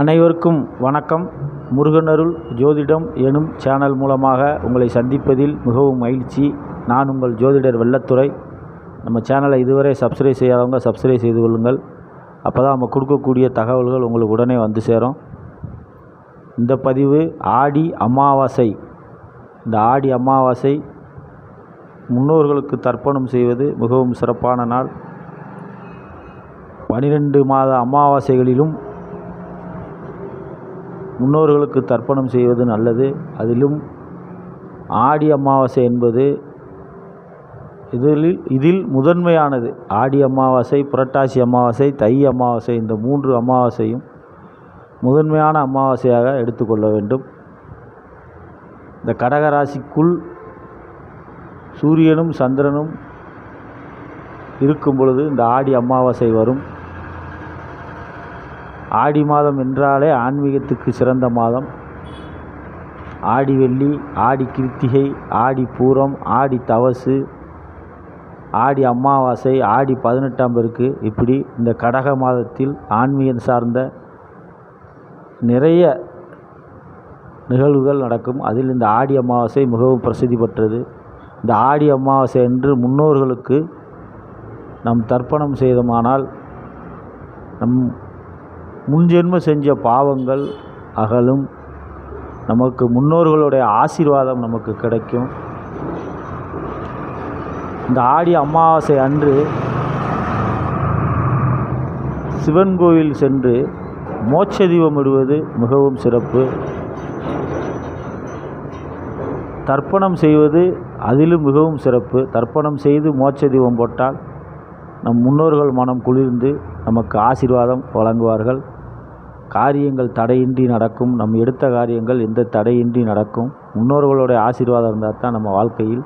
அனைவருக்கும் வணக்கம். முருகனருள் ஜோதிடம் எனும் சேனல் மூலமாக உங்களை சந்திப்பதில் மிகவும் மகிழ்ச்சி. நான் உங்கள் ஜோதிடர் வெள்ளத்துறை நம்ம சேனலை இதுவரை சப்ஸ்கிரைப் செய்யாதவங்க சப்ஸ்கிரைப் செய்து கொள்ளுங்கள். அப்போ தான் நம்ம கொடுக்கக்கூடிய தகவல்கள் உங்களுக்கு உடனே வந்து சேரும். இந்த பதிவு ஆடி அமாவாசை. இந்த ஆடி அமாவாசை முன்னோர்களுக்கு தர்ப்பணம் செய்வது மிகவும் சிறப்பான நாள். பனிரெண்டு மாத அமாவாசைகளிலும் முன்னோர்களுக்கு தர்ப்பணம் செய்வது நல்லது. அதிலும் ஆடி அமாவாசை என்பது இதில் இதில் முதன்மையானது. ஆடி அமாவாசை புரட்டாசி அமாவாசை தை அமாவாசை இந்த மூன்று அமாவாசையும் முதன்மையான அமாவாசையாக எடுத்துக்கொள்ள வேண்டும். இந்த கடகராசிக்குள் சூரியனும் சந்திரனும் இருக்கும் பொழுது இந்த ஆடி அமாவாசை வரும். ஆடி மாதம் என்றாலே ஆன்மீகத்துக்கு சிறந்த மாதம். ஆடி வெள்ளி ஆடி கிருத்திகை ஆடி பூரம் ஆடி தவசு ஆடி அமாவாசை ஆடி பதினெட்டாம் பெருக்கு. இப்படி இந்த கடக மாதத்தில் ஆன்மீகம் சார்ந்த நிறைய நிகழ்வுகள் நடக்கும். அதில் இந்த ஆடி அமாவாசை மிகவும் பிரசித்தி பெற்றது. இந்த ஆடி அமாவாசை என்று முன்னோர்களுக்கு நம் தர்ப்பணம் செய்தோமானால் நம் முன்ஜென்ம செஞ்ச பாவங்கள் அகலும். நமக்கு முன்னோர்களுடைய ஆசீர்வாதம் நமக்கு கிடைக்கும். இந்த ஆடி அமாவாசை அன்று சிவன் கோயில் சென்று மோட்ச தீபம் இடுவது மிகவும் சிறப்பு. தர்ப்பணம் செய்வது அதிலும் மிகவும் சிறப்பு. தர்ப்பணம் செய்து மோட்ச தீபம் போட்டால் நம் முன்னோர்கள் மனம் குளிர்ந்து நமக்கு ஆசீர்வாதம் வழங்குவார்கள். காரியங்கள் தடையின்றி நடக்கும். நம் எடுத்த காரியங்கள் எந்த தடையின்றி நடக்கும். முன்னோர்களுடைய ஆசீர்வாதம் இருந்தால் தான் நம்ம வாழ்க்கையில்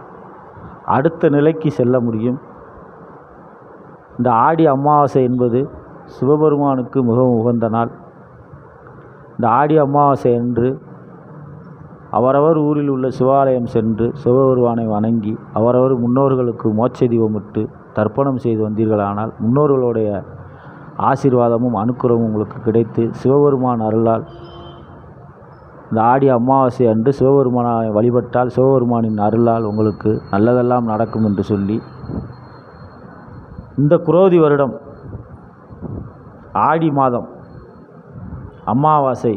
அடுத்த நிலைக்கு செல்ல முடியும். இந்த ஆடி அமாவாசை என்பது சிவபெருமானுக்கு மிகவும் உகந்த நாள். இந்த ஆடி அமாவாசை என்று அவரவர் ஊரில் உள்ள சிவாலயம் சென்று சிவபெருமானை வணங்கி அவரவர் முன்னோர்களுக்கு மோட்ச தீபமிட்டு தர்ப்பணம் செய்து வந்தீர்களானால் முன்னோர்களுடைய ஆசீர்வாதமும் அனுக்கிரமும் உங்களுக்கு கிடைத்து சிவபெருமான் அருளால் இந்த ஆடி அமாவாசை அன்று சிவபெருமானை வழிபட்டால் சிவபெருமானின் அருளால் உங்களுக்கு நல்லதெல்லாம் நடக்கும் என்று சொல்லி இந்த குரோதி வருடம் ஆடி மாதம் அமாவாசை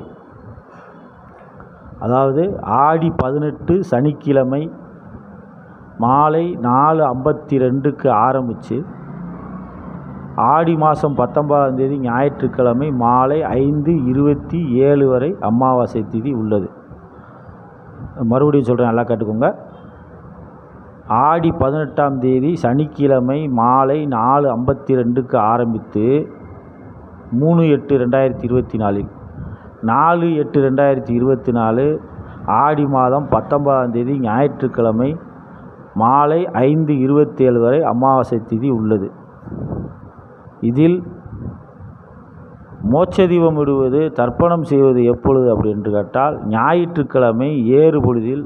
அதாவது ஆடி பதினெட்டு சனிக்கிழமை மாலை நாலு ஐம்பத்தி ரெண்டுக்கு ஆரம்பித்து ஆடி மாதம் பத்தொன்பதாம் தேதி ஞாயிற்றுக்கிழமை மாலை ஐந்து இருபத்தி ஏழு வரை அமாவாசை திதி உள்ளது. மறுபடியும் சொல்கிறேன் நல்லா கேட்டுக்கோங்க. ஆடி பதினெட்டாம் தேதி சனிக்கிழமை மாலை நாலு ஐம்பத்தி ரெண்டுக்கு ஆரம்பித்து மூணு எட்டு ரெண்டாயிரத்தி இருபத்தி நாலில். நாலு எட்டு ரெண்டாயிரத்தி இருபத்தி நாலு ஆடி மாதம் பத்தொன்பதாம் தேதி ஞாயிற்றுக்கிழமை மாலை ஐந்து இருபத்தேழு வரை அமாவாசை திதி உள்ளது. இதில் மோட்சதீபம் விடுவது இடுவது தர்ப்பணம் செய்வது எப்பொழுது அப்படின்னு கேட்டால் ஞாயிற்றுக்கிழமை ஏறு பொழுதில்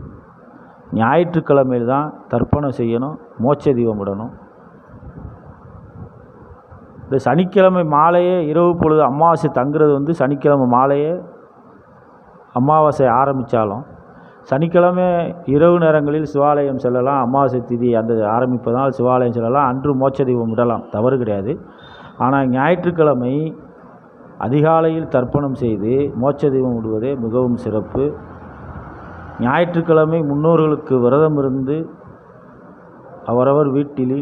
ஞாயிற்றுக்கிழமையில் தான் தர்ப்பணம் செய்யணும் மோட்ச தீபம் விடணும் இந்த சனிக்கிழமை மாலையே இரவு பொழுது அமாவாசை தங்குறது வந்து சனிக்கிழமை மாலையே அமாவாசை ஆரம்பித்தாலும் சனிக்கிழமை இரவு நேரங்களில் சிவாலயம் செல்லலாம் அமாவாசை திதி அந்த ஆரம்பிப்பதனால் சிவாலயம் செல்லலாம் அன்று மோட்ச தீபம் விடலாம் தவறு கிடையாது. ஆனால் ஞாயிற்றுக்கிழமை அதிகாலையில் தர்ப்பணம் செய்து மோட்ச தீபம் விடுவதே மிகவும் சிறப்பு. ஞாயிற்றுக்கிழமை முன்னோர்களுக்கு விரதம் இருந்து அவரவர் வீட்டில்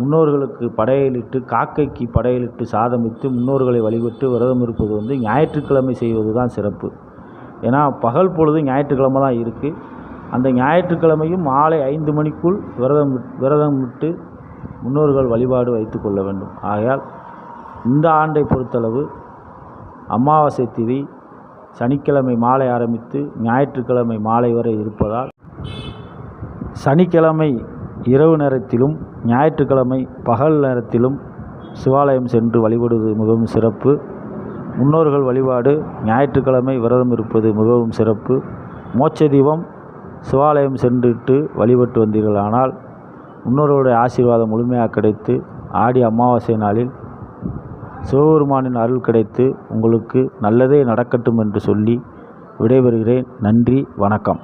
முன்னோர்களுக்கு படையலிட்டு காக்கைக்கு படையலிட்டு சாதமித்து முன்னோர்களை வழிபட்டு விரதம் இருப்பது வந்து ஞாயிற்றுக்கிழமை செய்வது தான் சிறப்பு. ஏன்னா பகல் பொழுது ஞாயிற்றுக்கிழமை தான் இருக்குது அந்த ஞாயிற்றுக்கிழமையும் மாலை ஐந்து மணிக்குள் விரதம் விரதம் விட்டு முன்னோர்கள் வழிபாடு வைத்து கொள்ள வேண்டும். ஆகையால் இந்த ஆண்டை பொறுத்தளவு அமாவாசை திதி சனிக்கிழமை மாலை ஆரம்பித்து ஞாயிற்றுக்கிழமை மாலை வரை இருப்பதால் சனிக்கிழமை இரவு நேரத்திலும் ஞாயிற்றுக்கிழமை பகல் நேரத்திலும் சிவாலயம் சென்று வழிபடுவது மிகவும் சிறப்பு. முன்னோர்கள் வழிபாடு ஞாயிற்றுக்கிழமை விரதம் இருப்பது மிகவும் சிறப்பு. மோட்ச தீபம் சிவாலயம் சென்றுட்டு வழிபட்டு வந்தீர்களானால் முன்னோர்களுடைய ஆசீர்வாதம் முழுமையாக கிடைத்து ஆடி அமாவாசை நாளில் சிவபெருமானின் அருள் கிடைத்து உங்களுக்கு நல்லதே நடக்கட்டும் என்று சொல்லி விடைபெறுகிறேன். நன்றி வணக்கம்.